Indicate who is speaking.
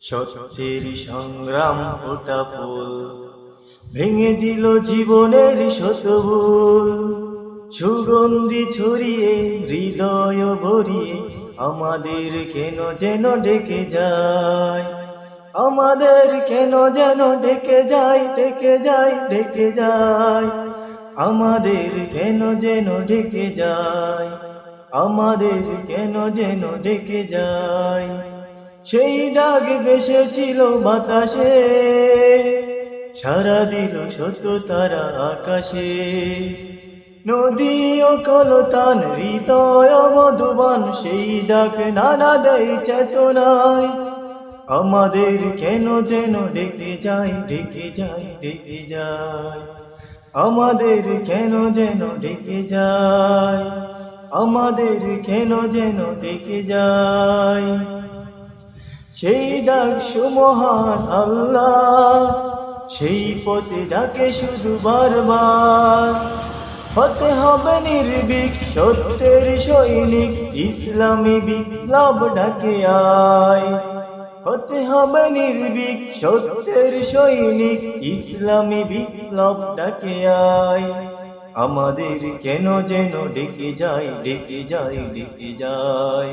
Speaker 1: সত্যের সংগ্রাম ফোটা ফুল ভেঙে দিল জীবনের শতভুল। সুগন্ধি ছড়িয়ে, হৃদয় ভরিয়ে, আমাদের কেন যেন ডেকে যায়? আমাদের কেন যেন ডেকে যায় ডেকে যায় ডেকে যায়? আমাদের কেন যেন ডেকে যায়? আমাদের কেন যেন ডেকে যায়? সেই ডাক বেসেছিল বাতাসে। সারা দিল শত তারা আকাশে। নদী ও কলতান হৃদয় মধুবান, সেই ডাক নানা দেয় চেতনায়। আমাদের কেন যেন ডেকে যায় ডেকে যায় ডেকে যায়। আমাদের কেন যেন ডেকে যায়? আমাদের কেন যেন ডেকে যায়? সেই ডাক সুমহান আল্লাহ, সেই পথে ডাকে শুধু বারবার। হতে হবে নির্ভীক সত্যের সৈনিক, ইসলামী বিপ্লব ডাকে আয়। হতে হবে নির্ভীক সত্যের সৈনিক, ইসলামী বিপ্লব ডাকে আয়। আমাদের কেন যেন ডেকে যায় ডেকে যায় ডেকে যায়।